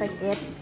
Like it.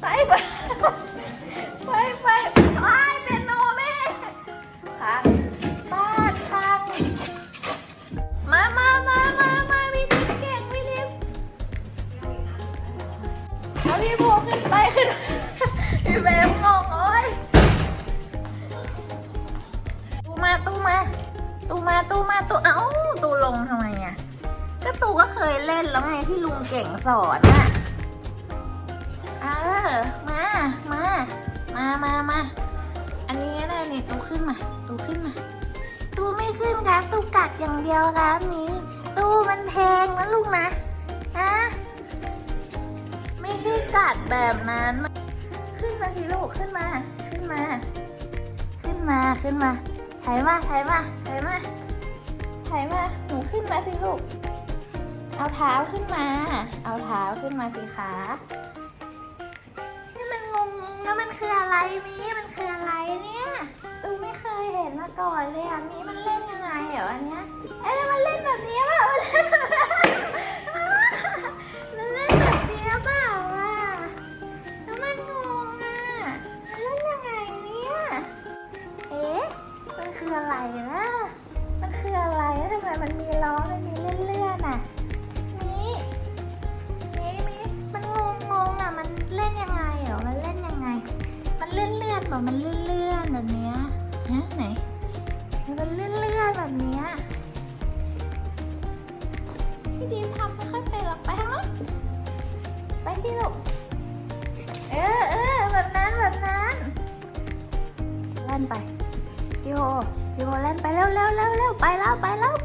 ไปไปไปไปไอ้เป็นโนแม่ค่ะบ้านพังมามามามามาพี่ทิพย์เก่งพี่ทิพย์เอาพี่พวกขึ้นไปขึ้นพี่แบมงงโอ้ยตู้มาตู้มาตู้มาตู้มาตู้เอ้าตู้ลงทำไมอะก็ตู้ก็เคยเล่นแล้วไงที่ลุงเก่งสอนอะ มา มา มา มา มา อันนี้ก็ได้นี่ยตูขึ้นมา ตูขึ้นมา ตูไม่ขึ้นครับ ตูกัดอย่างเดียวครับนี้ ตูมันแพงนะลูกนะฮะไม่ใช่กัดแบบนั้น ขึ้นมาสิลูก ขึ้นมา ขึ้นมา ขึ้นมา ขึ้นมาถ่ายมาถ่ายมาถ่ายมาถ่ายมา หนูขึ้นมาสิลูก เอาเท้าขึ้นมา เอาเท้าขึ้นมาสิคะ แล้วมันคืออะไรมีมันคืออะไรเนี่ยตูไม่เคยเห็นมาก่อนเลยอะมีมันเล่นยังไงเหรออันเนี้ยเอ๊ะมันเล่นแบบนี้เปล่ามันเล่นแบบนี้มันเล่นแบบนี้เปล่าอะแล้วมันงงอะมันเล่นยังไงเนี่ยเอ๊ะมันคืออะไรนะ อนเลื่อนมันเลื่อนๆแบบเนี้ยฮะไหนมันเลื่อนๆแบบเนี้ยพี่ดีมทำไม่ค่อยเป็นหรอกไปทางโน้นไปที่ลูกเออเออแบบนั้นแบบนั้นเล่นไปพี่โฮพี่โฮเล่นไปเร็วเร็วเร็วเร็วไปแล้วไปแล้ว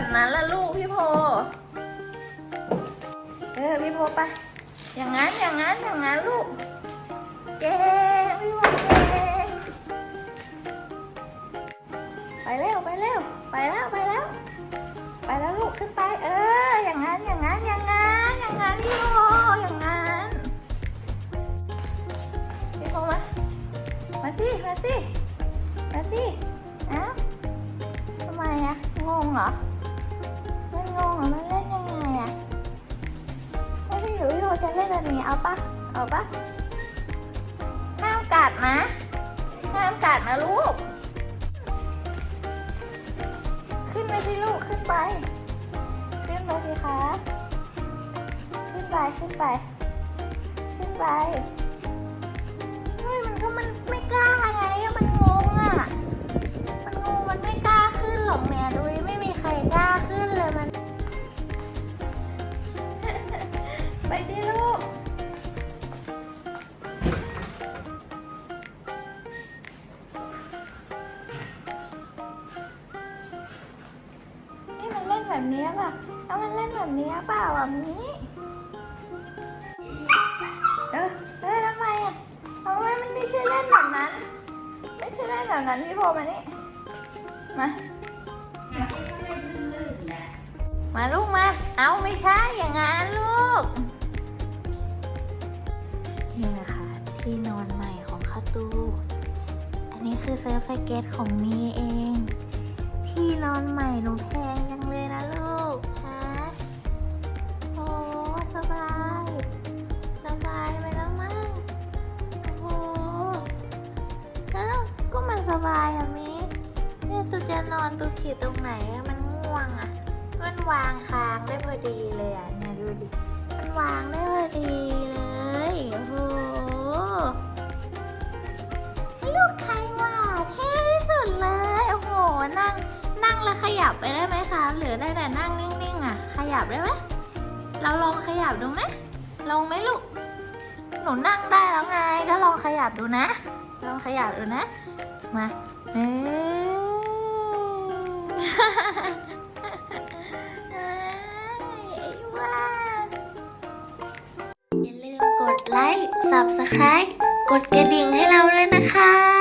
แบบนั้นละลูกพี่โพ เออพี่โพไปอย่างนั้นอย่างนั้นอย่างนั้นลูกเก่งพี่โพเก่งไปเร็วไปเร็วไปแล้วไปแล้ว แบบนี้เอาปะเอาปะห้ามกัดนะห้ามกัดนะลูก ขึ้นไปสิลูกขึ้นไป ขึ้นไปสิคะ ขึ้นไปขึ้นไป ขึ้นไปเฮ้ยมันก็มันไม่ แบบนี้เปล่าอะมีเออเฮ้ยทำไมอะทำไมมันไม่ใช่เล่นแบบนั้น ไม่ใช่เล่นแบบนั้นพี่โพมานี่ มา มาลูกมา เอาไม่ใช่อย่างนั้นลูก นี่นะคะที่นอนใหม่ของขประตู อันนี้คือเซิร์ฟสเก็ตของมีเอง ที่นอนใหม่หนูแพง โอ้สบาย สบายไปแล้วมั้ง โอ้โหเอ้าก็มันสบายอะมิเนี่ยตูจะนอนตูขีดตรงไหนอะมันง่วงอะมันวางค้างได้พอดีเลยอะเนี่ยดูดิ มันวางได้พอดีเลย โอ้โหลูกใครว่าเท่ที่สุดเลย โอ้โห นั่ง นั่งแล้วขยับไปได้ไหมคะ หรือได้แต่นั่งนิ่งๆอะขยับได้ไหม เราลองขยับดูไหมลองไหมลูก หนูนั่งได้แล้วไง ก็ลองขยับดูนะ ลองขยับดูนะ มาเอ๊ไอ้วาอย่าลืมกดไลค์ Subscribe กดกระดิ่งให้เราด้วยนะคะ